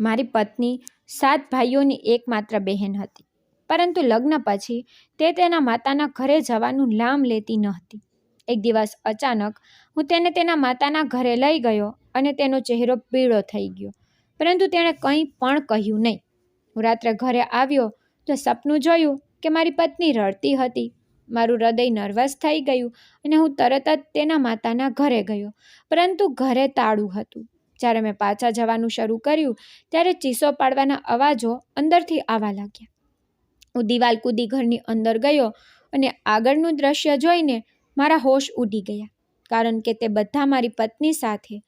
મારી પત્ની, સાત ભાઈઓની એકમાત્ર બહેન હતી. પરંતુ લગ્ન પછી તે તેના માતાના ઘરે જવાનું લામ લેતી ન હતી એક દિવસ અચાનક હું તેને તેના માતાના ઘરે લઈ ગયો અને તેનો ચહેરો પીળો થઈ ગયો. પરંતુ તેણે કંઈ પણ કહ્યું નહીં. હું રાત્રે ઘરે આવ્યો તો સપનું જોયું કે મારી પત્ની રડતી હતી. મારું હૃદય નર્વસ થઈ ગયું અને હું તરત જ તેના માતાના ઘરે ગયો. પરંતુ ઘરે તાળું હતું. જ્યારે મેં પાછા જવાનું શરૂ કર્યું, ત્યારે ચીસો પાડવાના અવાજો અંદરથી આવવા લાગ્યા. હું દિવાલ કૂદી ઘરની અંદર ગયો અને આગળનું દ્રશ્ય જોઈને મારા હોશ ઉડી ગયા, કારણ કે તે બધા મારી પત્ની સાથે.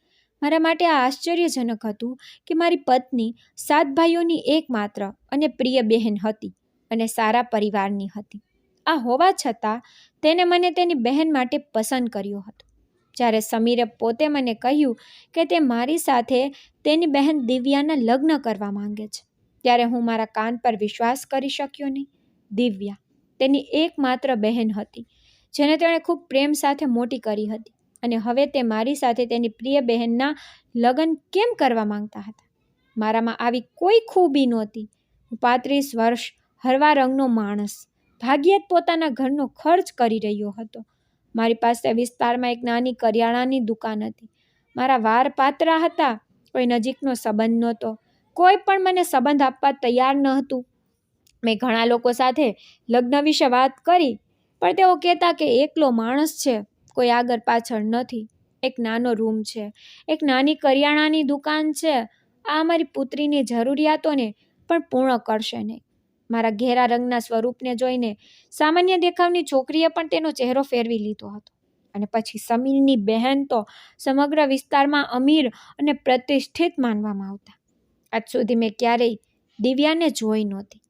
મારા માટે આ આશ્ચર્યજનક હતું કે મારી પત્ની સાત ભાઈઓની એકમાત્ર અને પ્રિય બહેન હતી અને સારા પરિવારની હતી. આ હોવા છતાં તેને મને તેની બહેન માટે પસંદ કર્યો હતો. જ્યારે સમીરે પોતે મને કહ્યું કે તે મારી સાથે તેની બહેન દિવ્યાના લગ્ન કરવા માંગે છે. ત્યારે હું મારા કાન પર વિશ્વાસ કરી શક્યો નહીં. દિવ્યા તેની એકમાત્ર બહેન હતી, જેને તેણે ખૂબ પ્રેમ સાથે મોટી કરી હતી અને હવે તે મારી સાથે તેની પ્રિય બહેનના લગ્ન કેમ કરવા માંગતા હતા? મારામાં આવી કોઈ ખૂબી નહોતી. હું પાંત્રીસ વર્ષ હરવા રંગનો માણસ, ભાગ્યે જ પોતાના ઘરનો ખર્ચ કરી રહ્યો હતો. મારી પાસે વિસ્તારમાં એક નાની કરિયાણાની દુકાન હતી. મારા વાર પાત્રા હતા, કોઈ નજીકનો સંબંધ નહોતો. કોઈ પણ મને સંબંધ આપવા તૈયાર ન હતું. મેં ઘણા લોકો સાથે લગ્ન વિશે વાત કરી, પણ તેઓ કહેતા કે એકલો માણસ છે, કોઈ આગળ પાછળ નથી. એક નાનો રૂમ છે, એક નાની કરિયાણાની દુકાન છે. આ અમારી પુત્રીની જરૂરિયાતોને પણ પૂર્ણ કરશે નહીં. મારા ઘેરા રંગના સ્વરૂપને જોઈને સામાન્ય દેખાવની છોકરીએ પણ તેનો ચહેરો ફેરવી લીધો હતો. અને પછી સમીરની બહેન તો સમગ્ર વિસ્તારમાં અમીર અને પ્રતિષ્ઠિત માનવામાં આવતા. આજ સુધી મેં ક્યારેય દિવ્યાને જોઈ નહોતી,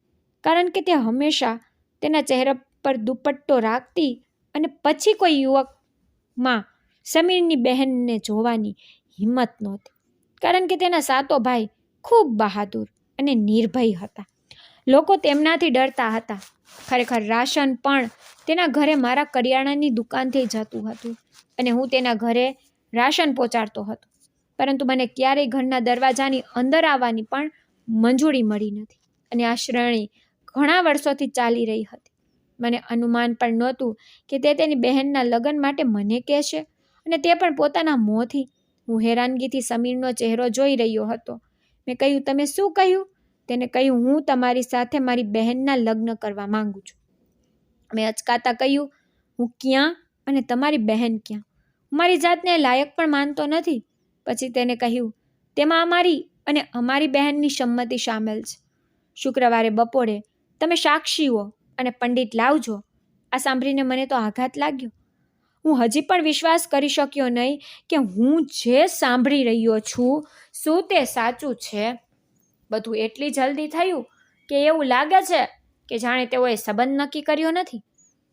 કારણ કે તે હંમેશા તેના ચહેરા પર દુપટ્ટો રાખતી અને પછી કોઈ યુવકમાં સમીરની બહેનને જોવાની હિંમત નહોતી, કારણ કે તેના સાતો ભાઈ ખૂબ બહાદુર અને નિર્ભય હતા. લોકો તેમનાથી ડરતા હતા. ખરેખર રાશન પણ તેના ઘરે મારા કરિયાણાની દુકાનથી જતું હતું અને હું તેના ઘરે રાશન પહોંચાડતો હતો. પરંતુ મને ક્યારેય ઘરના દરવાજાની અંદર આવવાની પણ મંજૂરી મળી નથી અને આ શ્રેણી ઘણા વર્ષોથી ચાલી રહી હતી. મને અનુમાન પણ નહોતું કે તે તેની બહેનના લગ્ન માટે મને કહેશે અને તે પણ પોતાના મોંથી. હું હેરાનગીથી સમીરનો ચહેરો જોઈ રહ્યો હતો. મેં કહ્યું, તમે શું કહ્યું? તેને કહ્યું, હું તમારી સાથે મારી બહેનના લગ્ન કરવા માંગુ છું. મેં અચકાતા કહ્યું, હું ક્યાં અને તમારી બહેન ક્યાં? મારી જાતને લાયક પણ માનતો નથી. પછી તેને કહ્યું, તેમાં અમારી અને અમારી બહેનની સંમતિ સામેલ છે. શુક્રવારે બપોરે તમે સાક્ષીઓ અને પંડિત લાવજો. આ સાંભળીને મને તો આઘાત લાગ્યો. હું હજી પણ વિશ્વાસ કરી શક્યો નહીં કે હું જે સાંભળી રહ્યો છું, શું તે સાચું છે? બધું એટલી જલ્દી થયું કે એવું લાગે છે કે જાણે તેઓએ સંબંધ નક્કી કર્યો નથી.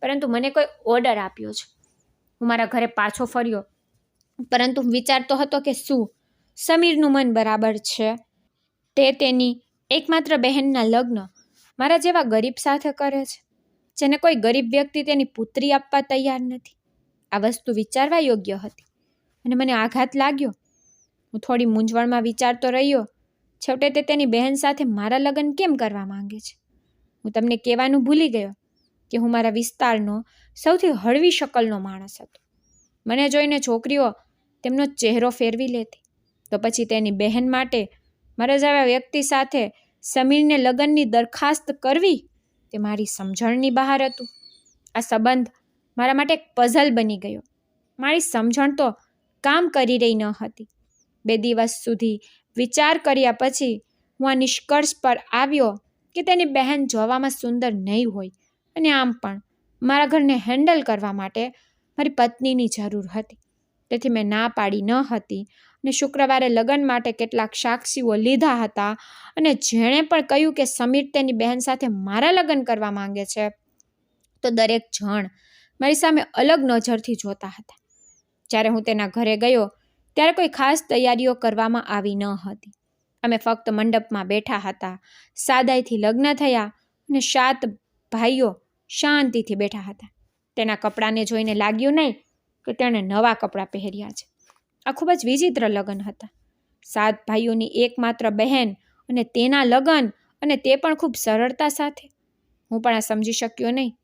પરંતુ મને કોઈ ઓર્ડર આપ્યો છે. હું મારા ઘરે પાછો ફર્યો. પરંતુ વિચારતો હતો કે શું? સમીરનું મન બરાબર છે. તે તેની એકમાત્ર બહેનના લગ્ન મારા જેવા ગરીબ સાથે કરે છે, જેને કોઈ ગરીબ વ્યક્તિ તેની પુત્રી આપવા તૈયાર નથી. આ વસ્તુ વિચારવા યોગ્ય હતી. અને મને આઘાત લાગ્યો. હું થોડી મૂંઝવણમાં વિચારતો રહ્યો છેવટે તે તેની બહેન સાથે મારા લગ્ન કેમ કરવા માંગે છે? હું તમને કહેવાનું ભૂલી ગયો કે હું મારા વિસ્તારનો સૌથી હળવી શકલનો માણસ હતો. મને જોઈને છોકરીઓ તેમનો ચહેરો ફેરવી લેતી. તો પછી તેની બહેન માટે મારા જેવા વ્યક્તિ સાથે સમીરને લગ્નની દરખાસ્ત કરવી તે મારી સમજણની બહાર હતું. આ સંબંધ મારા માટે એક પઝલ બની ગયો. મારી સમજણ તો કામ કરી રહી ન હતી. બે દિવસ સુધી વિચાર કર્યા પછી હું આ નિષ્કર્ષ પર આવ્યો કે તેની બહેન જોવામાં સુંદર નહીં હોય અને આમ પણ મારા ઘરને હેન્ડલ કરવા માટે મારી પત્નીની જરૂર હતી. તેથી મેં ના પાડી ન હતી અને શુક્રવારે લગ્ન માટે કેટલાક સાક્ષીઓ લીધા હતા અને જેણે પણ કહ્યું કે સમીર તેની બહેન સાથે મારા લગ્ન કરવા માંગે છે, તો દરેક જણ મારી સામે અલગ નજરથી જોતા હતા. જ્યારે હું તેના ઘરે ગયો ત્યારે કોઈ ખાસ તૈયારીઓ કરવામાં આવી ન હતી. અમે ફક્ત મંડપમાં બેઠા હતા, સાદાઈથી લગ્ન થયા અને સાત ભાઈઓ શાંતિથી બેઠા હતા. તેના કપડાને જોઈને લાગ્યું નહીં કે તેણે નવા કપડાં પહેર્યા છે. આ ખૂબ જ વિચિત્ર લગ્ન હતા. સાત ભાઈઓની એકમાત્ર બહેન અને તેના લગ્ન અને તે પણ ખૂબ સરળતા સાથે. હું પણ આ સમજી શક્યો નહીં.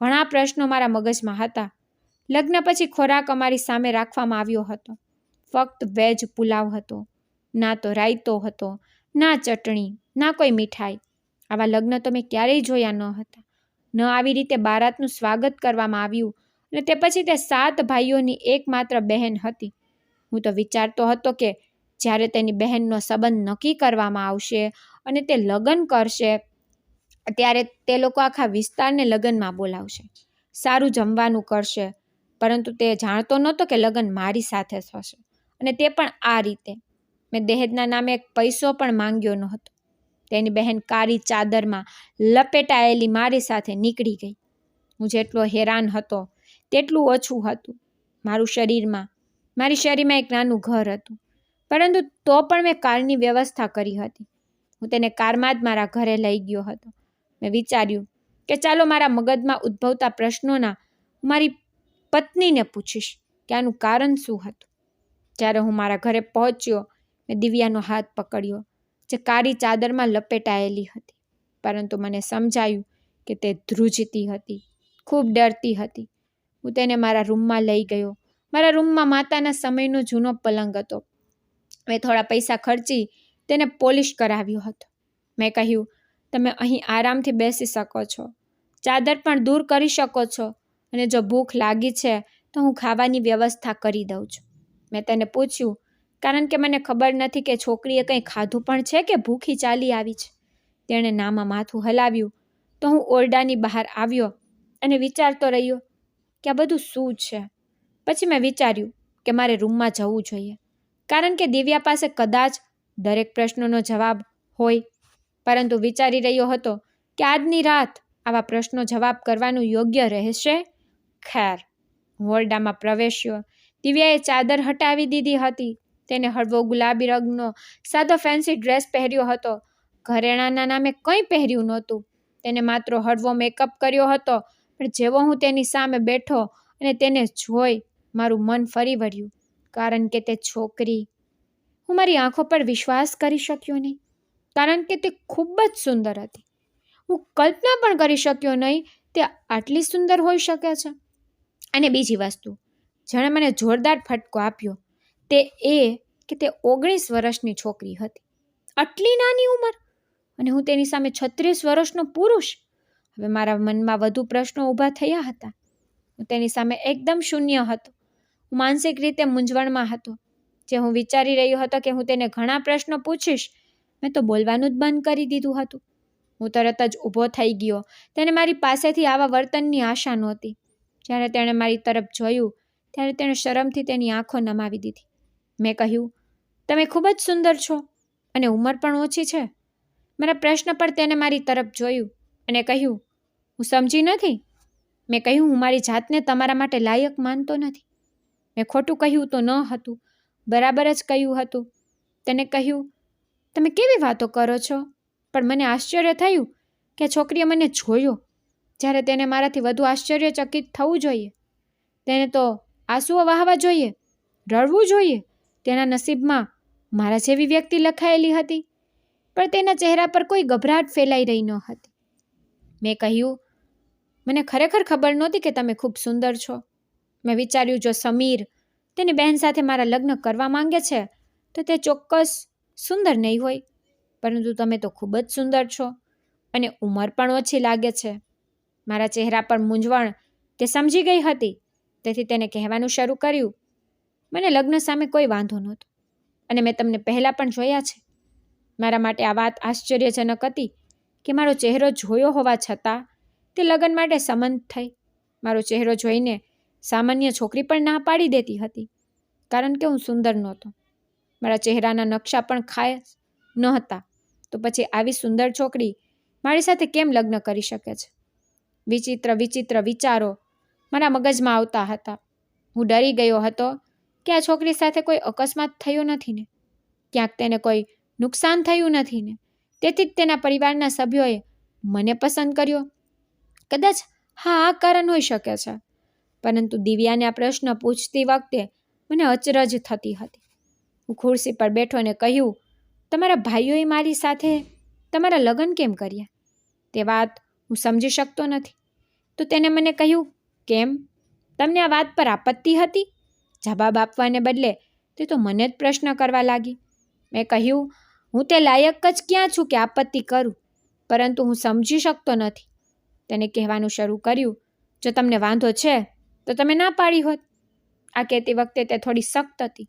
ઘણા પ્રશ્નો મારા મગજમાં હતા. લગ્ન પછી ખોરાક અમારી સામે રાખવામાં આવ્યો હતો. ફક્ત વેજ પુલાવ હતો, ના તો રાયતો હતો, ના ચટણી, ના કોઈ મીઠાઈ. આવા લગ્ન તો મેં ક્યારેય જોયા ન હતા. ન આવી રીતે બારાતનું સ્વાગત કરવામાં આવ્યું અને તે પછી તે સાત ભાઈઓની એકમાત્ર બહેન હતી. હું તો વિચારતો હતો કે જ્યારે તેની બહેનનો સંબંધ નક્કી કરવામાં આવશે અને તે લગ્ન કરશે, ત્યારે તે લોકો આખા વિસ્તારને લગ્નમાં બોલાવશે. સારું જમવાનું કરશે, પરંતુ તે જાણતો નહોતો કે લગ્ન મારી સાથે થશે. અને તે પણ આ રીતે. મેં દહેજના નામે એક પૈસો પણ માંગ્યો નહોતો. તેની બહેન કાળી ચાદરમાં લપેટાયેલી મારી સાથે નીકળી ગઈ. હું જેટલો હેરાન હતો, તેટલું ઓછું હતું મારું શરીરમાં. મારી શરીરમાં એક નાનું ઘર હતું. પરંતુ તો પણ મેં કારની વ્યવસ્થા કરી હતી. હું તેને કારમાં જ મારા ઘરે લઈ ગયો હતો. મેં વિચાર્યું કે ચાલો મારા મગજમાં ઉદ્ભવતા પ્રશ્નોના મારી પત્નીને પૂછીશ કે આનું કારણ શું હતું. જ્યારે હું મારા ઘરે પહોંચ્યો, મેં દિવ્યાનો હાથ પકડ્યો, જે કાળી ચાદરમાં લપેટાયેલી હતી. પરંતુ મને સમજાયું કે તે ધ્રુજતી હતી, ખૂબ ડરતી હતી. હું તેને મારા રૂમમાં લઈ ગયો. મારા રૂમમાં માતાના સમયનો જૂનો પલંગ હતો. મેં થોડા પૈસા ખર્ચી તેને પોલિશ કરાવ્યો હતો. મેં કહ્યું, તમે અહીં આરામથી બેસી શકો છો. ચાદર પણ દૂર કરી શકો છો અને જો ભૂખ લાગી છે, તો હું ખાવાની વ્યવસ્થા કરી દઉં છું. મેં તેને પૂછ્યું, કારણ કે મને ખબર નથી કે છોકરીએ કંઈ ખાધું પણ છે કે ભૂખી ચાલી આવી છે? તેણે નામાં માથું હલાવ્યું, તો હું ઓરડાની બહાર આવ્યો અને વિચારતો રહ્યો કે આ બધું શું છે? પછી મેં વિચાર્યું કે મારે રૂમમાં જવું જોઈએ, કારણ કે દિવ્યા પાસે કદાચ દરેક પ્રશ્નોનો જવાબ હોય. પરંતુ વિચારી રહ્યો હતો કે આજની રાત આવા પ્રશ્નો જવાબ કરવાનું યોગ્ય રહેશે? ખેર, હું ઓરડામાં પ્રવેશ્યો દિવ્યાએ ચાદર હટાવી દીધી હતી. તેને હળવો ગુલાબી રંગનો સાદો ફેન્સી ડ્રેસ પહેર્યો હતો. ઘરેણાના નામે કંઈ પહેર્યું નહોતું. તેને માત્ર હળવો મેકઅપ કર્યો હતો. પણ જેવો હું તેની સામે બેઠો અને તેને જોઈ, મારું મન ફરી વળ્યું. કારણ કે તે છોકરી. હું મારી આંખો પર વિશ્વાસ કરી શક્યો નહીં. કારણ કે તે ખૂબ જ સુંદર હતી. હું કલ્પના પણ કરી શક્યો નહીં, તે આટલી સુંદર હોઈ શકે છે. અને બીજી વસ્તુ. જેણે મને જોરદાર ફટકો આપ્યો. તે એ કે તે ઓગણીસ વર્ષની છોકરી હતી. આટલી નાની ઉંમર? અને હું તેની સામે છત્રીસ વર્ષનો પુરુષ? હવે મારા મનમાં વધુ પ્રશ્નો ઊભા થયા હતા. હું તેની સામે એકદમ શૂન્ય હતો. હું માનસિક રીતે મૂંઝવણમાં હતો. જે હું વિચારી રહ્યો હતો કે હું તેને ઘણા પ્રશ્નો પૂછીશ, મેં તો બોલવાનું જ બંધ કરી દીધું હતું. હું તરત જ ઊભો થઈ ગયો. તેને મારી પાસેથી આવા વર્તનની આશા નહોતી. જ્યારે તેણે મારી તરફ જોયું ત્યારે તેણે શરમથી તેની આંખો નમાવી દીધી. મેં કહ્યું, તમે ખૂબ જ સુંદર છો અને ઉંમર પણ ઓછી છે. મારા પ્રશ્ન પર તેને મારી તરફ જોયું અને કહ્યું, હું સમજી નથી. મેં કહ્યું, હું મારી જાતને તમારા માટે લાયક માનતો નથી. મેં ખોટું કહ્યું તો ન હતું, બરાબર જ કહ્યું હતું. તેને કહ્યું, તમે કેવી વાતો કરો છો? પણ મને આશ્ચર્ય થયું કે છોકરીએ મને જોયો. જ્યારે તેને મારાથી વધુ આશ્ચર્યચકિત થવું જોઈએ. તેને તો આંસુઓ વહાવા જોઈએ, રડવું જોઈએ. તેના નસીબમાં મારા જેવી વ્યક્તિ લખાયેલી હતી, પણ તેના ચહેરા પર કોઈ ગભરાટ ફેલાઈ રહી ન હતી. મેં કહ્યું, મને ખરેખર ખબર નહોતી કે તમે ખૂબ સુંદર છો. મેં વિચાર્યું, જો સમીર તેની બહેન સાથે મારા લગ્ન કરવા માંગે છે, તો તે ચોક્કસ સુંદર નહીં હોય. પરંતુ તમે તો ખૂબ જ સુંદર છો અને ઉંમર પણ ઓછી લાગે છે. મારા ચહેરા પર મૂંઝવણ તે સમજી ગઈ હતી. તેથી તેને કહેવાનું શરૂ કર્યું. મને લગ્ન સામે કોઈ વાંધો નહોતો. અને મેં તમને પહેલાં પણ જોયા છે. મારા માટે આ વાત આશ્ચર્યજનક હતી કે મારો ચહેરો જોયો હોવા છતાં તે લગ્ન માટે સંમત થઈ. મારો ચહેરો જોઈને સામાન્ય છોકરી પણ ના પાડી દેતી હતી, કારણ કે હું સુંદર નહોતો. મારા ચહેરાના નકશા પણ ખાસ નહોતા. તો પછી આવી સુંદર છોકરી મારી સાથે કેમ લગ્ન કરી શકે છે? વિચિત્ર વિચિત્ર વિચારો મારા મગજમાં આવતા હતા. હું ડરી ગયો હતો કે આ છોકરી સાથે કોઈ અકસ્માત થયો નથી ને. ક્યાંક તેને કોઈ નુકસાન થયું નથી ને. તેથી જ તેના પરિવારના સભ્યોએ મને પસંદ કર્યો. કદાચ હા, આ કારણ હોઈ શકે છે. પરંતુ દિવ્યાને આ પ્રશ્ન પૂછતી વખતે મને અચરજ થતી હતી. હું ખુરશી પર બેઠોને કહ્યું, તમારા ભાઈઓએ મારી સાથે તમારા લગ્ન કેમ કર્યા? તે વાત હું સમજી શકતો નથી. તો તેને મને કહ્યું કેમ? તમને આ વાત પર આપત્તિ હતી? જવાબ આપવાને બદલે તે તો મને જ પ્રશ્ન કરવા લાગી. મેં કહ્યું, હું તે લાયક જ ક્યાં છું કે આપત્તિ કરું? પરંતુ હું સમજી શકતો નથી. તેને કહેવાનું શરૂ કર્યું. જો તમને વાંધો છે, તો તમે ના પાડી હોત. આ કહેતી વખતે તે થોડી સખ્ત હતી.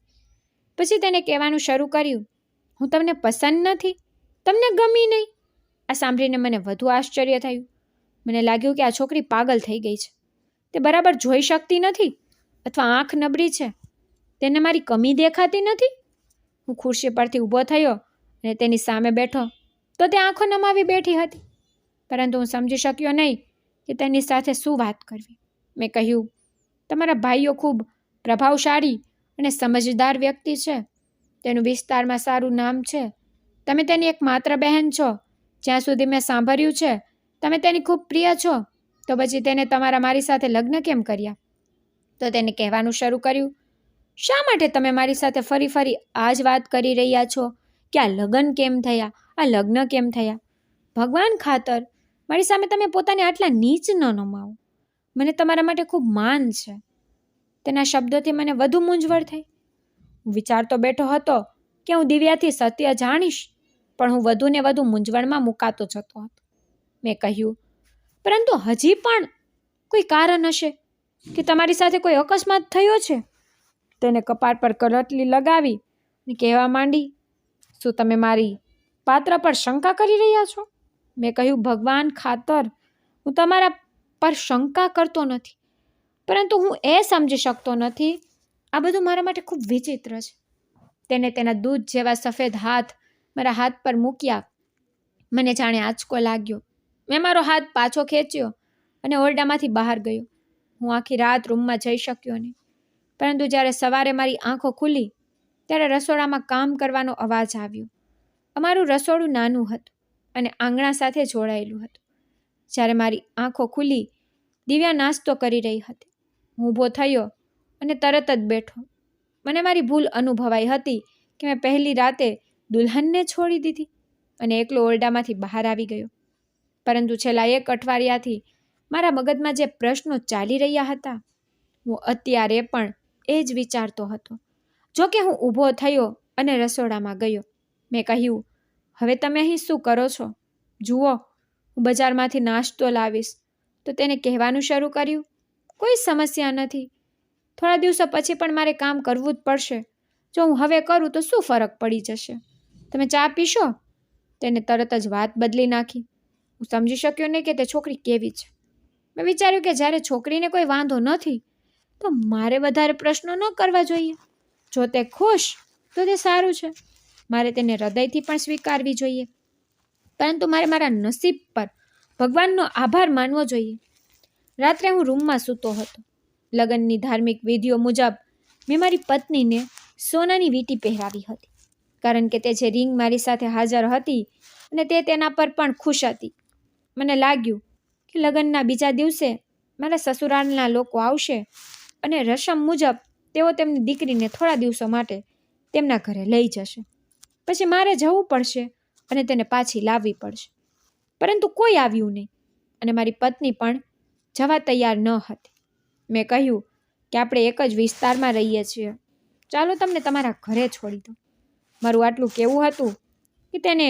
પછી તેને કહેવાનું શરૂ કર્યું. હું તમને પસંદ નથી? તમને ગમી નહીં? આ સાંભળીને મને વધુ આશ્ચર્ય થયું. મને લાગ્યું કે આ છોકરી પાગલ થઈ ગઈ છે. તે બરાબર જોઈ શકતી નથી અથવા આંખ નબળી છે. તેને મારી કમી દેખાતી નથી? હું ખુરશી પરથી ઊભો થયો અને તેની સામે બેઠો. તો તે આંખો નમાવી બેઠી હતી. પરંતુ હું સમજી શક્યો નહીં કે તેની સાથે શું વાત કરવી. મેં કહ્યું, તમારા ભાઈઓ ખૂબ પ્રભાવશાળી અને સમજદાર વ્યક્તિ છે. તેનું વિસ્તારમાં સારું નામ છે. તમે તેની એક માત્ર બહેન છો. જ્યાં સુધી મેં સાંભળ્યું છે, તમે તેની ખૂબ પ્રિય છો. તો પછી તેને તમારા મારી સાથે લગ્ન કેમ કર્યા? તો તેને કહેવાનું શરૂ કર્યું, શા માટે તમે મારી સાથે ફરી ફરી આ જ વાત કરી રહ્યા છો? કે આ લગ્ન કેમ થયા? આ લગ્ન કેમ થયા? ભગવાન ખાતર, મારી સામે તમે પોતાને આટલા નીચ ન નમાવો. મને તમારા માટે ખૂબ માન છે. તેના શબ્દોથી મને વધુ મૂંઝવણ થઈ. હું વિચારતો બેઠો હતો કે હું દિવ્યાથી સત્ય જાણીશ, પણ હું વધુ ને વધુ મૂંઝવણમાં મુકાતો જતો હતો. મેં કહ્યું પરંતુ હજી પણ કોઈ કારણ હશે કે તમારી સાથે કોઈ અકસ્માત થયો છે? તેને કપાળ પર કરટલી લગાવી અને કહેવા માંડી, શું તમે મારી પાત્ર પર શંકા કરી રહ્યા છો? મેં કહ્યું, ભગવાન ખાતર, હું તમારા પર શંકા કરતો નથી. પરંતુ હું એ સમજી શકતો નથી, આ બધું મારા માટે ખૂબ વિચિત્ર છે. તેને તેના દૂધ જેવા સફેદ હાથ મારા હાથ પર મૂક્યા. મને જાણે આંચકો લાગ્યો. મેં મારો હાથ પાછો ખેંચ્યો અને ઓરડામાંથી બહાર ગયો. હું આખી રાત રૂમમાં જઈ શક્યો નહીં. પરંતુ જ્યારે સવારે મારી આંખો ખુલી, ત્યારે રસોડામાં કામ કરવાનો અવાજ આવ્યો. અમારું રસોડું નાનું હતું અને આંગણા સાથે જોડાયેલું હતું. જ્યારે મારી આંખો ખુલી, દિવ્યા નાસ્તો કરી રહી હતી. હું ઊભો થયો અને તરત જ બેઠો. મને મારી ભૂલ અનુભવાઈ હતી કે મેં પહેલી રાતે દુલ્હનને છોડી દીધી અને એકલો ઓરડામાંથી બહાર આવી ગયો. પરંતુ છેલ્લા એક અઠવાડિયાથી મારા મગજમાં જે પ્રશ્નો ચાલી રહ્યા હતા, હું અત્યારે પણ એ જ વિચારતો હતો. જો કે હું ઊભો થયો અને રસોડામાં ગયો. મેં કહ્યું, હવે તમે અહીં શું કરો છો? જુઓ, હું બજારમાંથી નાસ્તો લાવીશ. તો તેને કહેવાનું શરૂ કર્યું, કોઈ સમસ્યા નથી. થોડા દિવસો પછી પણ મારે કામ કરવું જ પડશે. જો હું હવે કરું તો શું ફરક પડી જશે? તમે ચા પીશો? તેને તરત જ વાત બદલી નાખી. હું સમજી શક્યો નહીં કે તે છોકરી કેવી છે. મેં વિચાર્યું કે જ્યારે છોકરીને કોઈ વાંધો નથી, તો મારે વધારે પ્રશ્નો ન કરવા જોઈએ. જો તે ખુશ, તો તે સારું છે. મારે તેને હૃદયથી પણ સ્વીકારવી જોઈએ. પરંતુ મારે મારા નસીબ પર ભગવાનનો આભાર માનવો જોઈએ. રાત્રે હું રૂમમાં સૂતો હતો. લગ્નની ધાર્મિક વિધિઓ મુજબ મેં મારી પત્નીને સોનાની વીંટી પહેરાવી હતી. કારણ કે તે જે રિંગ મારી સાથે હાજર હતી અને તે તેના પર પણ ખુશ હતી. મને લાગ્યું કે લગ્નના બીજા દિવસે મારા સસુરાલના લોકો આવશે અને રસમ મુજબ તેઓ તેમની દીકરીને થોડા દિવસો માટે તેમના ઘરે લઈ જશે. પછી મારે જવું પડશે અને તેને પાછી લાવવી પડશે. પરંતુ કોઈ આવ્યું નહીં અને મારી પત્ની પણ જવા તૈયાર ન હતી. મેં કહ્યું કે આપણે એક જ વિસ્તારમાં રહીએ છીએ. ચાલો તમને તમારા ઘરે છોડી દો મારું આટલું કેવું હતું કે તેને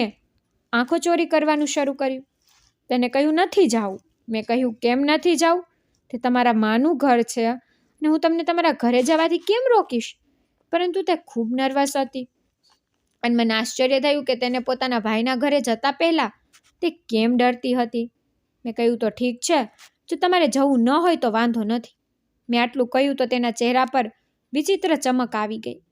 આંખો ચોરી કરવાનું શરૂ કર્યું. તેને કહ્યું, નથી જાવું મેં કહ્યું, કેમ નથી જાવું તે તમારા માનું ઘર છે અને હું તમને તમારા ઘરે જવાથી કેમ રોકીશ? પરંતુ તે ખૂબ નર્વસ હતી. અને મને આશ્ચર્ય થયું કે તેને પોતાના ભાઈના ઘરે જતા પહેલાં તે કેમ ડરતી હતી. મેં કહ્યું, તો ઠીક છે. જો તમારે જવું ન હોય તો વાંધો નથી. મેં આટલું કહ્યું તો તેના ચહેરા પર વિચિત્ર ચમક આવી ગઈ.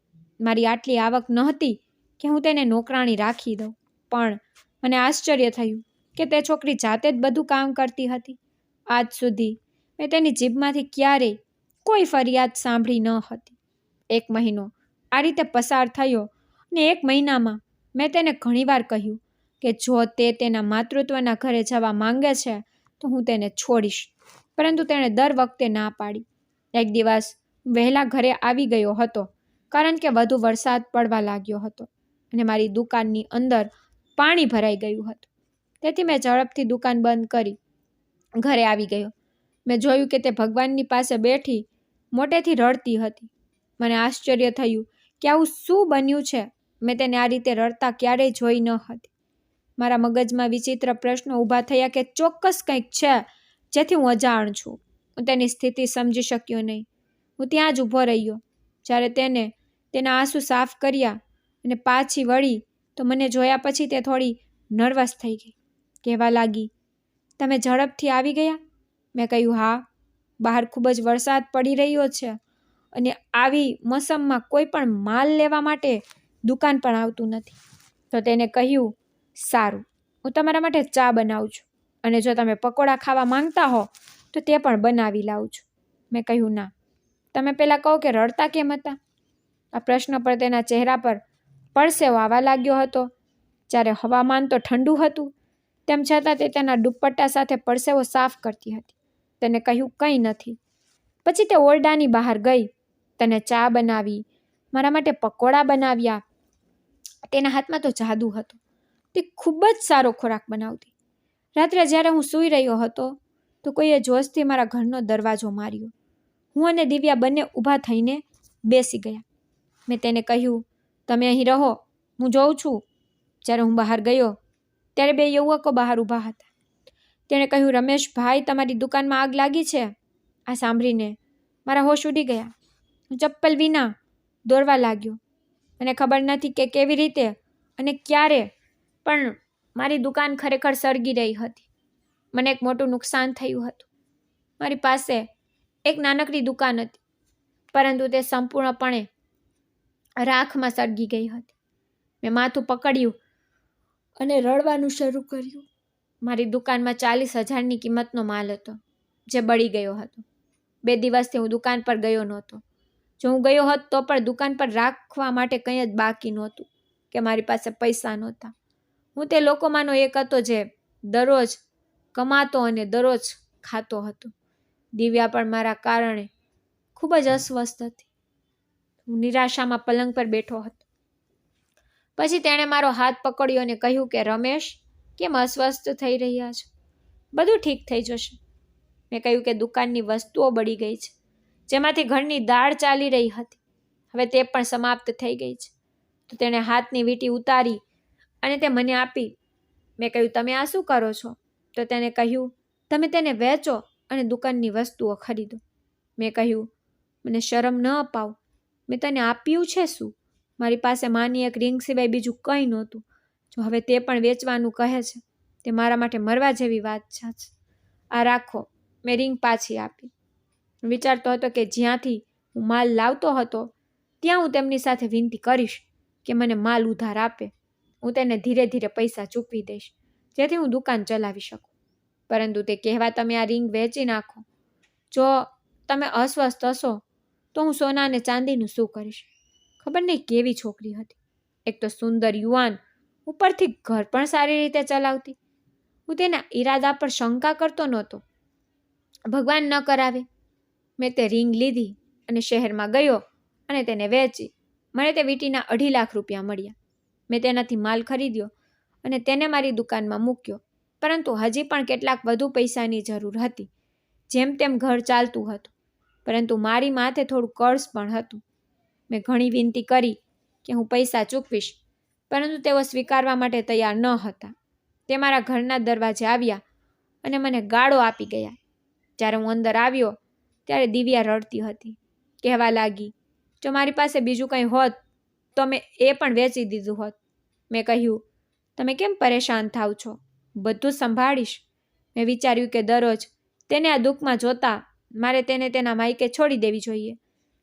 મારી આટલી આવક નહોતી કે હું તેને નોકરાણી રાખી દઉં. પણ મને આશ્ચર્ય થયું કે તે છોકરી જાતે જ બધું કામ કરતી હતી. આજ સુધી મેં તેની જીભમાંથી ક્યારેય કોઈ ફરિયાદ સાંભળી ન હતી. એક મહિનો આ રીતે પસાર થયો ને એક મહિનામાં મેં તેને ઘણીવાર કહ્યું કે જો તે તેના માતૃત્વના ઘરે જવા માંગે છે, તો હું તેને છોડીશ. પરંતુ તેણે દર વખતે ના પાડી. એક દિવસ વહેલા ઘરે આવી ગયો હતો, કારણ કે વધુ વરસાદ પડવા લાગ્યો હતો અને મારી દુકાનની અંદર પાણી ભરાઈ ગયું હતું. તેથી મેં ઝડપથી દુકાન બંધ કરી. ઘરે આવી ગયો. મેં જોયું કે તે ભગવાનની પાસે બેઠી મોટેથી રડતી હતી. મને આશ્ચર્ય થયું કે આવું શું બન્યું છે? મેં તેને આ રીતે રડતા ક્યારેય જોઈ ન હતી. મારા મગજમાં વિચિત્ર પ્રશ્નો ઊભા થયા કે ચોક્કસ કંઈક છે, જેથી હું અજાણ છું. હું તેની સ્થિતિ સમજી શક્યો નહીં. હું ત્યાં જ ઊભો રહ્યો. જ્યારે તેને તેના આંસુ સાફ કર્યા અને પાછી વળી તો મને જોયા પછી તે થોડી નર્વસ થઈ ગઈ. કહેવા લાગી, તમે ઝડપથી આવી ગયા? મેં કહ્યું, હા, બહાર ખૂબ જ વરસાદ પડી રહ્યો છે અને આવી મોસમમાં કોઈ પણ માલ લેવા માટે દુકાન પણ આવતું નથી. તો તેને કહ્યું, સારું, હું તમારા માટે ચા બનાવું છું અને જો તમે પકોડા ખાવા માંગતા હો, તો તે પણ બનાવી લાવું છું. મેં કહ્યું, ના, તમે પહેલાં કહો કે રડતા કેમ હતા? આ પ્રશ્ન પર તેના ચહેરા પર પરસેવો આવવા લાગ્યો હતો. જ્યારે હવામાન તો ઠંડુ હતું તેમ છતાં તે તેના દુપટ્ટા સાથે પરસેવો સાફ કરતી હતી. તેને કહ્યું, કંઈ નથી. પછી તે ઓરડાની બહાર ગઈ. તેને ચા બનાવી, મારા માટે પકોડા બનાવ્યા. તેના હાથમાં તો જાદુ હતો. તે ખૂબ જ સારો ખોરાક બનાવતી. રાત્રે જ્યારે હું સૂઈ રહ્યો હતો, તો કોઈએ જોશથી મારા ઘરનો દરવાજો માર્યો. હું અને દિવ્યા બંને ઊભા થઈને બેસી ગયા. મેં તેને કહ્યું, તમે અહીં રહો, હું જોઉં છું. જ્યારે હું બહાર ગયો ત્યારે બે યુવકો બહાર ઊભા હતા. તેણે કહ્યું, રમેશ ભાઈ, તમારી દુકાનમાં આગ લાગી છે? આ સાંભળીને મારા હોશ ઉડી ગયા. હું ચપ્પલ વિના દોરવા લાગ્યો. મને ખબર નથી કે કેવી રીતે અને ક્યારે પણ મારી દુકાન ખરેખર સળગી રહી હતી. મને એક મોટું નુકસાન થયું હતું. મારી પાસે એક નાનકડી દુકાન હતી, પરંતુ તે સંપૂર્ણપણે રાખમાં સળગી ગઈ હતી. મેં માથું પકડ્યું અને રડવાનું શરૂ કર્યું. મારી દુકાનમાં ચાલીસ હજારની કિંમતનો માલ હતો, જે બળી ગયો હતો. બે દિવસથી હું દુકાન પર ગયો નહોતો. જો હું ગયો હોત તો પણ દુકાન પર રાખવા માટે કંઈ જ બાકી નહોતું, કે મારી પાસે પૈસા નહોતા. હું તે લોકોમાંનો એક હતો જે દરરોજ કમાતો અને દરરોજ ખાતો હતો. દિવ્યા પણ મારા કારણે ખૂબ જ અસ્વસ્થ હતી. હું નિરાશામાં પલંગ પર બેઠો હતો. પછી તેણે મારો હાથ પકડ્યો અને કહ્યું કે, રમેશ, કેમ અસ્વસ્થ થઈ રહ્યા છો? બધું ઠીક થઈ જશે. મેં કહ્યું કે, દુકાનની વસ્તુઓ બળી ગઈ છે, જેમાંથી ઘરની દાળ ચાલી રહી હતી. હવે તે પણ સમાપ્ત થઈ ગઈ છે. તો તેણે હાથની વીંટી ઉતારી અને તે મને આપી. મેં કહ્યું, તમે આ શું કરો છો? તો તેને કહ્યું, તમે તેને વેચો અને દુકાનની વસ્તુઓ ખરીદો. મેં કહ્યું, મને શરમ ન અપાવ. મેં તને આપ્યું છે શું? મારી પાસે માની એક રિંગ સિવાય બીજું કંઈ નહોતું. જો હવે તે પણ વેચવાનું કહે છે, તે મારા માટે મરવા જેવી વાત છે. આ રાખો, મેં રિંગ પાછી આપી. વિચારતો હતો કે જ્યાંથી હું માલ લાવતો હતો, ત્યાં હું તેમની સાથે વિનંતી કરીશ કે મને માલ ઉધાર આપે. હું તેને ધીરે ધીરે પૈસા ચૂકવી દઈશ, જેથી હું દુકાન ચલાવી શકું. પરંતુ તે કહેવા તમે આ રિંગ વેચી નાખો. જો તમે અસ્વસ્થ હશો, તો હું સોના અને ચાંદીનું શું કરીશ? ખબર નહીં કેવી છોકરી હતી. એક તો સુંદર યુવાન, ઉપરથી ઘર પણ સારી રીતે ચલાવતી. હું તેના ઈરાદા પર શંકા કરતો નહોતો. ભગવાન ન કરાવે. મેં તે રિંગ લીધી અને શહેરમાં ગયો અને તેને વેચી. મને તે વીટીના અઢી લાખ રૂપિયા મળ્યા. મેં તેનાથી માલ ખરીદ્યો અને તેને મારી દુકાનમાં મૂક્યો. પરંતુ હજી પણ કેટલાક વધુ પૈસાની જરૂર હતી, જેમ તેમ ઘર ચાલતું હતું. પરંતુ મારી માથે થોડું કર્જ પણ હતું. મેં ઘણી વિનંતી કરી કે હું પૈસા ચૂકવીશ, પરંતુ તેઓ સ્વીકારવા માટે તૈયાર ન હતા. તે મારા ઘરના દરવાજે આવ્યા અને મને ગાળો આપી ગયા. જ્યારે હું અંદર આવ્યો, ત્યારે દિવ્યા રડતી હતી. કહેવા લાગી, જો મારી પાસે બીજું કંઈ હોત, તો મેં એ પણ વેચી દીધું હોત. મેં કહ્યું, તમે કેમ પરેશાન થાવ છો? બધું સંભાળીશ. મેં વિચાર્યું કે દરરોજ તેને આ દુઃખમાં જોતા મારે તેને તેના માયકે છોડી દેવી જોઈએ.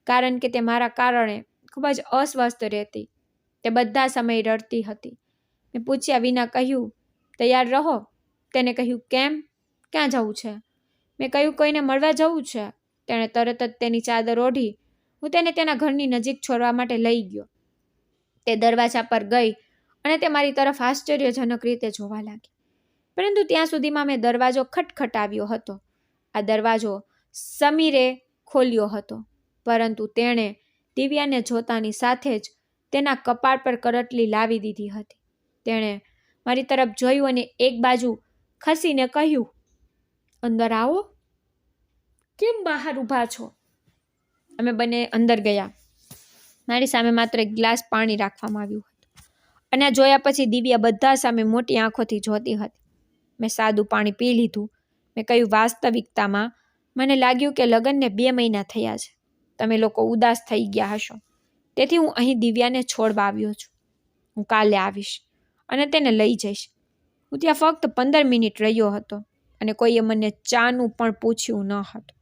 કારણ કે તે મારા કારણે ખૂબ જ અસ્વસ્થ રહેતી. તે બધા સમય રડતી હતી. મેં પૂછ્યા વિના કહ્યું, તૈયાર રહો. તેને કહ્યું, કેમ? ક્યાં જવું છે? મેં કહ્યું, કોઈને મળવા જવું છે. તેણે તરત જ તેની ચાદર ઓઢી, હું તેને તેના ઘરની નજીક છોડવા માટે લઈ ગયો. તે દરવાજા પર ગઈ અને તે મારી તરફ આશ્ચર્યજનક રીતે જોવા લાગી. પરંતુ ત્યાં સુધીમાં મેં દરવાજો ખટખટાવ્યો હતો. આ દરવાજો સમીરે ખોલ્યો હતો. પરંતુ તેણે દિવ્યાને જોતાની સાથે જ તેના કપાળ પર કરટલી લાવી દીધી હતી. તેણે મારી તરફ જોયું અને એક બાજુ ખસીને કહ્યું, અંદર આવો. કેમ બહાર ઊભા છો? અમે બંને અંદર ગયા. મારી સામે માત્ર એક ગ્લાસ પાણી રાખવામાં આવ્યું હતું અને આ જોયા પછી દિવ્યા બધા સામે મોટી આંખોથી જોતી હતી. મેં સાદું પાણી પી લીધું. મેં કહ્યું, વાસ્તવિકતામાં મને લાગ્યું કે લગ્નને બે મહિના થયા છે. તમે લોકો ઉદાસ થઈ ગયા હશો. તેથી હું અહીં દિવ્યાને છોડવા આવ્યો છું. હું કાલે આવીશ અને તેને લઈ જઈશ. હું ત્યાં ફક્ત પંદર મિનિટ રહ્યો હતો અને કોઈએ મને ચાનું પણ પૂછ્યું ન હતું.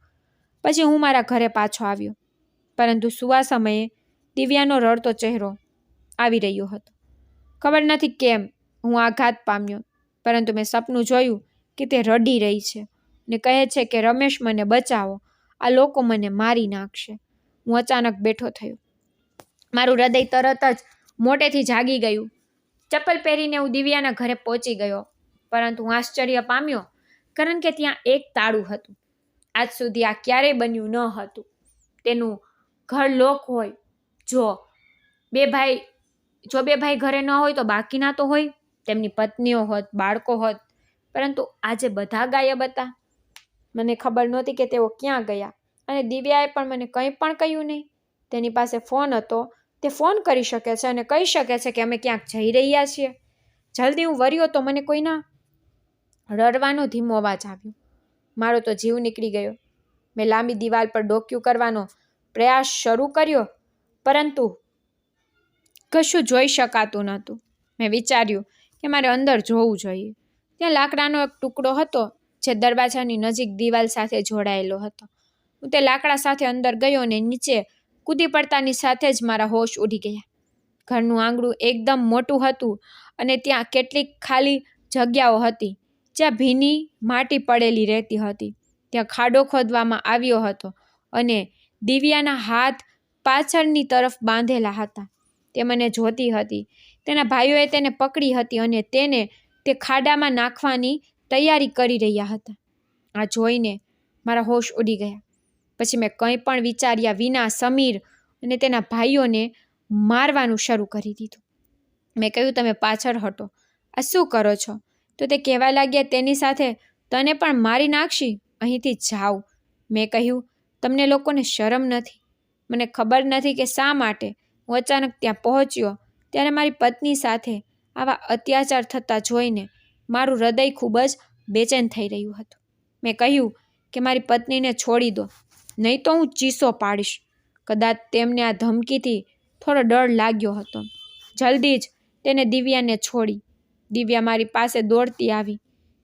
પછી હું મારા ઘરે પાછો આવ્યો. પરંતુ સુવા સમયે દિવ્યાનો રડતો ચહેરો આવી રહ્યો હતો. ખબર નથી કેમ હું આઘાત પામ્યો, પરંતુ મેં સપનું જોયું કે તે રડી રહી છે ને કહે છે કે રમેશ મને બચાવો. આ લોકો મને મારી નાખશે. હું અચાનક બેઠો થયો. મારું હૃદય તરત જ મોટેથી જાગી ગયું. ચપ્પલ પહેરીને હું દિવ્યાના ઘરે પહોંચી ગયો, પરંતુ હું આશ્ચર્ય પામ્યો, કારણ કે ત્યાં એક તાળું હતું. આજ સુધી આ ક્યારેય બન્યું ન હતું. તેનું ઘર લોક હોય. જો બે ભાઈ, જો બે ભાઈ ઘરે ન હોય તો બાકીના તો હોય. તેમની પત્નીઓ હોત, બાળકો હોત, પરંતુ આજે બધા ગાયબ હતા. મને ખબર નહોતી કે તેઓ ક્યાં ગયા. અને દિવ્યાએ પણ મને કંઈ પણ કહ્યું નહીં. તેની પાસે ફોન હતો. તે ફોન કરી શકે છે અને કહી શકે છે કે અમે ક્યાંક જઈ રહ્યા છીએ. જલ્દી હું વર્યો તો મને કોઈના રડવાનો ધીમો અવાજ આવ્યો. મારો તો જીવ નીકળી ગયો. મેં લાંબી દિવાલ પર ડોક્યું કરવાનો પ્રયાસ શરૂ કર્યો, પરંતુ કશું જોઈ શકાતું નહોતું. મેં વિચાર્યું કે મારે અંદર જોવું જોઈએ. ત્યાં લાકડાનો એક ટુકડો હતો, જે દરવાજાની નજીક દિવાલ સાથે જોડાયેલો હતો. હું તે લાકડા સાથે અંદર ગયો અને નીચે કૂદી પડતાની સાથે જ મારા હોશ ઉડી ગયા. ઘરનું આંગણું એકદમ મોટું હતું અને ત્યાં કેટલીક ખાલી જગ્યાઓ હતી જ્યાં ભીની માટી પડેલી રહેતી હતી. ત્યાં ખાડો ખોદવામાં આવ્યો હતો અને દિવ્યાના હાથ પાછળની તરફ બાંધેલા હતા. તે મને જોતી હતી. તેના ભાઈઓએ તેને પકડી હતી અને તેને તે ખાડામાં નાખવાની તૈયારી કરી રહ્યા હતા. આ જોઈને મારા હોશ ઉડી ગયા. પછી મેં કંઈ પણ વિચાર્યા વિના સમીર અને તેના ભાઈઓને મારવાનું શરૂ કરી દીધું. મેં કહ્યું, તમે પાછળ હટો. આ શું કરો છો? તો તે કહેવા લાગ્યા, તેની સાથે તને પણ મારી નાખશી? અહીંથી જાઓ. મેં કહ્યું, તમને લોકોને શરમ નથી. મને ખબર નથી કે શા માટે હું અચાનક ત્યાં પહોંચ્યો. ત્યારે મારી પત્ની સાથે આવા અત્યાચાર થતા જોઈને મારું હૃદય ખૂબ જ બેચેન થઈ રહ્યું હતું. મેં કહ્યું કે, મારી પત્નીને છોડી દો. નહીં તો હું ચીસો પાડીશ. કદાચ તેમને આ ધમકીથી થોડો ડર લાગ્યો હતો. જલ્દી જ તેને દિવ્યાને છોડી. દિવ્યા મારી પાસે દોડતી આવી.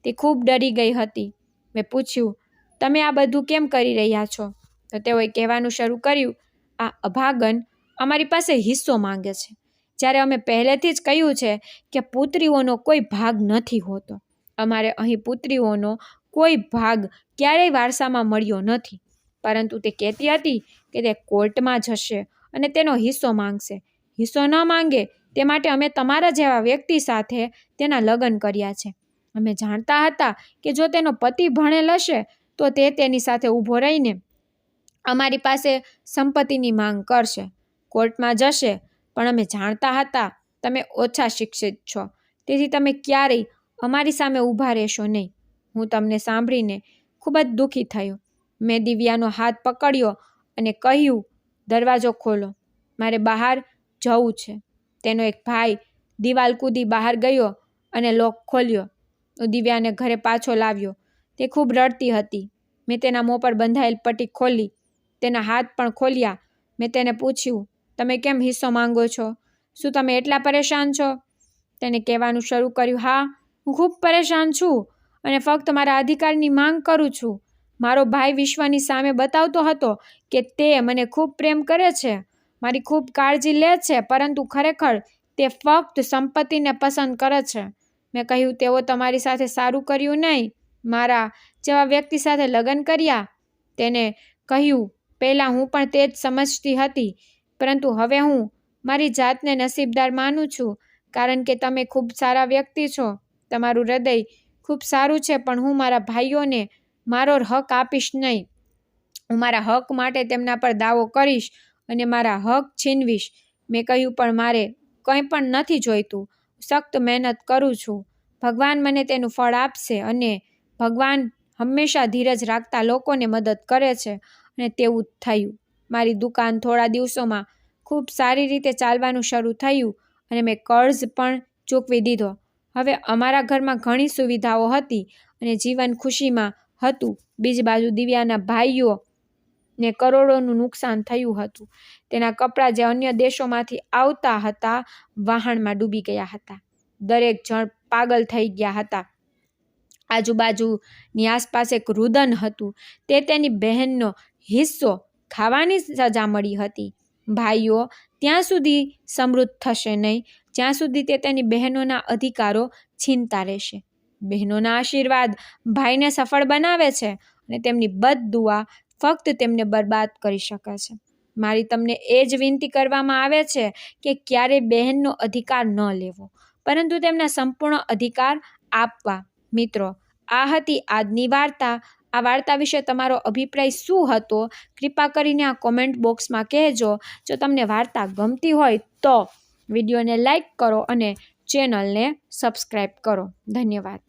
તે ખૂબ ડરી ગઈ હતી. મેં પૂછ્યું, તમે આ બધું કેમ કરી રહ્યા છો? તો તેઓએ કહેવાનું શરૂ કર્યું, આ અભાગન અમારી પાસે હિસ્સો માંગે છે. જ્યારે અમે પહેલેથી જ કહ્યું છે કે પુત્રીઓનો કોઈ ભાગ નથી હોતો. અમારે અહીં પુત્રીઓનો કોઈ ભાગ ક્યારેય વારસામાં મળ્યો નથી. પરંતુ તે કહેતી હતી કે તે કોર્ટમાં જશે અને તેનો હિસ્સો માંગશે. હિસ્સો ન માંગે તે માટે અમે તમારા જેવા વ્યક્તિ સાથે તેના લગ્ન કર્યા છે. અમે જાણતા હતા કે જો તેનો પતિ ભણેલ હશે તો તે તેની સાથે ઊભો રહીને અમારી પાસે સંપત્તિની માંગ કરશે. કોર્ટમાં જશે, પણ અમે જાણતા હતા તમે ઓછા શિક્ષિત છો, તેથી તમે ક્યારેય અમારી સામે ઊભા રહેશો નહીં. હું તમને સાંભળીને ખૂબ જ દુઃખી થયો. મેં દિવ્યાનો હાથ પકડ્યો અને કહ્યું, દરવાજો ખોલો, મારે બહાર જવું છે. તેનો એક ભાઈ દિવાલ કૂદી બહાર ગયો અને લોક ખોલ્યો. હું દિવ્યાને ઘરે પાછો લાવ્યો. તે ખૂબ રડતી હતી. મેં તેના મોં પર બંધાયેલ પટ્ટી ખોલી, તેના હાથ પણ ખોલ્યા. મેં તેને પૂછ્યું, તમે કેમ હિસ્સો માંગો છો? શું તમે એટલા પરેશાન છો? તેને કહેવાનું શરૂ કર્યું, હા, હું ખૂબ પરેશાન છું અને ફક્ત મારા અધિકારની માંગ કરું છું. મારો ભાઈ વિશ્વની સામે બતાવતો હતો કે તે મને ખૂબ પ્રેમ કરે છે. મારી ખૂબ કાળજી લે છે, પરંતુ ખરેખર તે ફક્ત સંપત્તિને પસંદ કરે છે. મેં કહ્યું, તેઓ તમારી સાથે સારું કર્યું નહીં. મારા જેવા વ્યક્તિ સાથે લગ્ન કર્યા. તેને કહ્યું, પહેલાં હું પણ તે જ સમજતી હતી, પરંતુ હવે હું મારી જાતને નસીબદાર માનું છું, કારણ કે તમે ખૂબ સારા વ્યક્તિ છો. તમારું હૃદય ખૂબ સારું છે, પણ હું મારા ભાઈઓને મારો હક આપીશ નહીં. હું મારા હક માટે તેમના પર દાવો કરીશ અને મારા હક છીનવીશ. મેં કહ્યું, પણ મારે કંઈ પણ નથી જોઈતું. સખ્ત મહેનત કરું છું. ભગવાન મને તેનું ફળ આપશે અને ભગવાન હંમેશા ધીરજ રાખતા લોકોને મદદ કરે છે. અને તેવું જ થયું. મારી દુકાન થોડા દિવસોમાં ખૂબ સારી રીતે ચાલવાનું શરૂ થયું અને મેં કર્જ પણ ચૂકવી દીધો. હવે અમારા ઘરમાં ઘણી સુવિધાઓ હતી અને જીવન ખુશીમાં હતું. બીજી બાજુ દિવ્યાના ભાઈઓ ને કરોડોનું નુકસાન થયું હતું. તેના કપડાં જે અન્ય દેશોમાંથી આવતા હતા વાહણમાં ડૂબી ગયા હતા. દરેક જણ પાગલ થઈ ગયા હતા. આજુબાજુની આસપાસ એક રુદન હતું. તે તેની બહેનનો હિસ્સો ખાવાની સજા મળી હતી. ભાઈઓ, ત્યાં સુધી સમૃદ્ધ થશે નહીં. જ્યાં સુધી તે તેની બહેનોના અધિકારો છીનતા રહેશે. બહેનોના આશીર્વાદ ભાઈને સફળ બનાવે છે અને તેમની બદ દુઆ ફક્ત તેમને બરબાદ કરી શકે છે. મારી તમને એ જ વિનંતી કરવામાં આવે છે કે ક્યારેય બહેનનો અધિકાર ન લેવો. પરંતુ તેમના સંપૂર્ણ અધિકાર આપવા. મિત્રો, આ હતી આજની વાર્તા. આ વાર્તા વિશે તમારો અભિપ્રાય શું હતો? કૃપા કરીને આ કોમેન્ટ બોક્સમાં કહેજો. જો તમને વાર્તા ગમતી હોય તો વિડીયોને લાઈક કરો અને ચેનલને સબસ્ક્રાઈબ કરો. ધન્યવાદ.